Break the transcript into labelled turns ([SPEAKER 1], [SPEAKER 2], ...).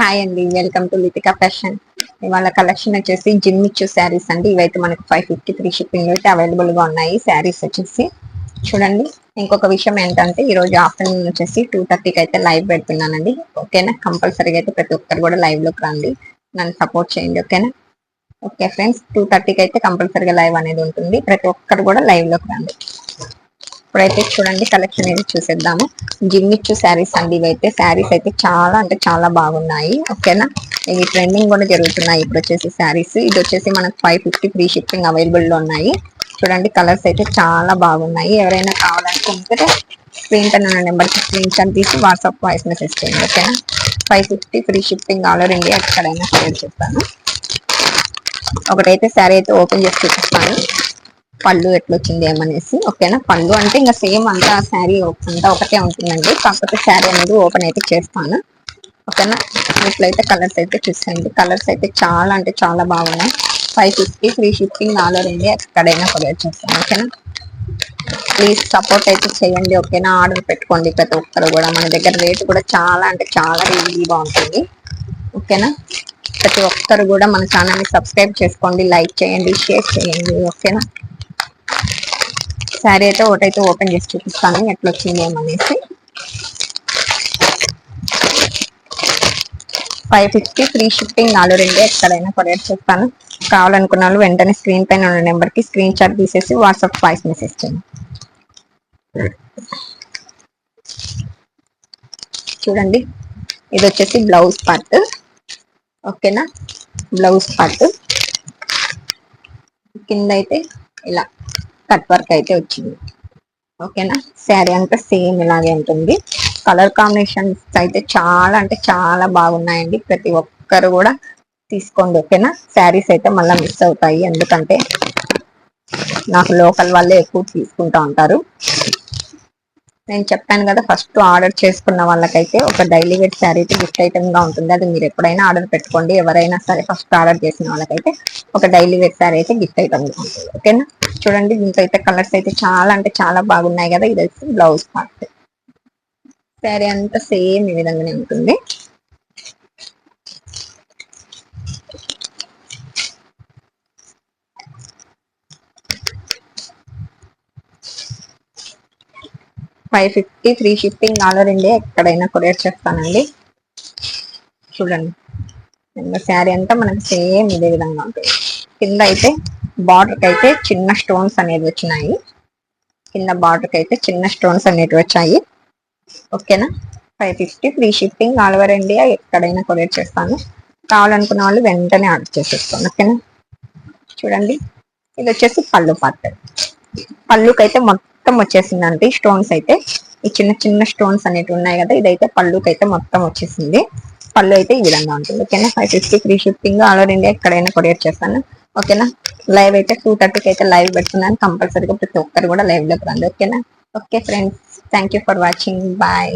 [SPEAKER 1] Hi అండి welcome to Lithika fashion ఇవాళ collection వచ్చేసి జిమ్ ఇచ్చు శారీస్ అండి. ఇవైతే మనకి ఫైవ్ ఫిఫ్టీ త్రీ షిప్పింగ్ అయితే అవైలబుల్గా ఉన్నాయి. శారీస్ వచ్చేసి చూడండి ఇంకొక విషయం ఏంటంటే ఈ రోజు ఆఫ్టర్నూన్ వచ్చేసి టూ థర్టీకి అయితే లైవ్ పెడుతున్నానండి. ఓకేనా కంపల్సరీగా అయితే ప్రతి ఒక్కరు కూడా లైవ్లోకి రండి. నన్ను సపోర్ట్ చేయండి ఓకేనా ఓకే ఫ్రెండ్స్ టూ థర్టీకి అయితే కంపల్సరీగా లైవ్ అనేది ఉంటుంది. ప్రతి ఒక్కరు కూడా లైవ్లోకి రండి. ఇప్పుడైతే చూడండి కలెక్షన్ ఇది చూసేద్దాము. జిమ్మిచ్చు శారీస్ అండి ఇవైతే. శారీస్ అయితే చాలా అంటే చాలా బాగున్నాయి. ఓకేనా? ఇవి ట్రెండింగ్ కూడా జరుగుతున్నాయి. ఇప్పుడు వచ్చేసి శారీస్. ఇది వచ్చేసి మనకు ఫైవ్ ఫిఫ్టీ ఫ్రీ షిప్పింగ్ అవైలబుల్లో ఉన్నాయి. చూడండి కలర్స్ అయితే చాలా బాగున్నాయి. ఎవరైనా కావాలనుకుంటే స్క్రీన్ పైన ఉన్న నెంబర్కి స్క్రీన్ షాట్ తీసి వాట్సాప్ వాయిస్ మెసేజ్ చేయండి. ఓకేనా? Five fifty free shipping all over India ఎక్కడైనా షేర్ చేస్తాను. ఒకటైతే శారీ అయితే ఓపెన్ చేసి చూపిస్తాను. పళ్ళు ఎట్లొచ్చింది ఏమనేసి ఓకేనా? పళ్ళు అంటే ఇంకా సేమ్ అంతా శారీ అంతా ఒకటే ఉంటుందండి. కాకపోతే శారీ అనేది ఓపెన్ అయితే చేస్తాను. ఓకేనా? ఇట్లయితే కలర్స్ అయితే చూసేయండి. కలర్స్ అయితే చాలా అంటే చాలా బాగున్నాయి. ఫైవ్ ఫిఫ్టీ ఫ్రీ షిప్పింగ్ నాలో రండి ఎక్కడైనా కొరియర్ చేస్తాను. ఓకేనా? ప్లీజ్ సపోర్ట్ అయితే చేయండి. ఓకేనా? ఆర్డర్ పెట్టుకోండి ప్రతి ఒక్కరు కూడా. మన దగ్గర రేట్ కూడా చాలా అంటే చాలా రీజనబుల్గా ఉంటుంది. ఓకేనా? ప్రతి ఒక్కరు కూడా మన ఛానల్ని సబ్స్క్రైబ్ చేసుకోండి. లైక్ చేయండి షేర్ చేయండి. ఓకేనా? శారీ అయితే ఒకటైతే ఓపెన్ చేసి చూపిస్తాను ఎట్లా వచ్చింది ఏమనేసి ఫైవ్ ఫిఫ్టీ ఫ్రీ షిప్పింగ్ నాలుగు రెండే ఎక్కడైనా కొరియర్ చేస్తాను. కావాలనుకున్న వాళ్ళు వెంటనే స్క్రీన్ పైన ఉన్న నెంబర్కి స్క్రీన్ షాట్ తీసేసి వాట్సాప్ వాయిస్ మెసేజ్ చేయండి. చూడండి ఇది వచ్చేసి బ్లౌజ్ పార్ట్ ఓకేనా బ్లౌజ్ పార్ట్ కింద అయితే ఇలా. కట్ వర్క్ అయితే వచ్చింది. ఓకేనా? శారీ అంతా సేమ్ ఇలాగే ఉంటుంది. కలర్ కాంబినేషన్స్ అయితే చాలా అంటే చాలా బాగున్నాయండి. ప్రతి ఒక్కరు కూడా తీసుకోండి ఓకేనా? శారీస్ అయితే మళ్ళీ మిస్ అవుతాయి. ఎందుకంటే నాకు లోకల్ వాళ్ళే ఎక్కువ తీసుకుంటా ఉంటారు. నేను చెప్పాను కదా ఫస్ట్ ఆర్డర్ చేసుకున్న వాళ్ళకైతే ఒక డైలీ వేర్ శారీ అయితే గిఫ్ట్ ఐటమ్గా ఉంటుంది. అది మీరు ఎప్పుడైనా ఆర్డర్ పెట్టుకోండి. ఎవరైనా సరే ఫస్ట్ ఆర్డర్ చేసిన వాళ్ళకైతే ఒక డైలీ వేర్ శారీ అయితే గిఫ్ట్ ఐటమ్గా ఉంటుంది. ఓకేనా? చూడండి దీంట్లో అయితే కలర్స్ అయితే చాలా అంటే చాలా బాగున్నాయి కదా. ఇది వచ్చి బ్లౌజ్ పార్ట్. శారీ అంతా సేమ్ ఈ విధంగానే ఉంటుంది. Five fifty three shipping all over ఎక్కడైనా కొరియర్ చేస్తానండి. చూడండి. శారీ అంతా మనకి సేమ్ ఇదే విధంగా ఉంటుంది. కింద అయితే బార్డర్కి అయితే చిన్న స్టోన్స్ అనేది వచ్చినాయి. కింద బార్డర్కి అయితే చిన్న స్టోన్స్ అనేవి వచ్చాయి. ఓకేనా five fifty free shipping all over India ఎక్కడైనా కొరియర్ చేస్తాను. కావాలనుకున్న వాళ్ళు వెంటనే ఆర్డర్ చేసేస్తాను ఓకేనా చూడండి. ఇది వచ్చేసి పళ్ళు పార్ట్. పళ్ళుకైతే మొత్తం వచ్చేసిందండి. స్టోన్స్ అయితే. ఈ చిన్న చిన్న స్టోన్స్ అనేవి ఉన్నాయి కదా ఇదైతే పళ్ళుకైతే మొత్తం వచ్చేసింది. పళ్ళు అయితే ఈ విధంగా ఉంటుంది. ఓకేనా five fifty free shipping all over India ఎక్కడైనా కొరియర్ చేస్తాను. ఓకేనా? లైవ్ అయితే టూ థర్టీకి అయితే లైవ్ పెడుతున్నాను. కంపల్సరీగా ప్రతి ఒక్కరు కూడా లైవ్లోకి రండి ఓకేనా? Okay friends thank you for watching bye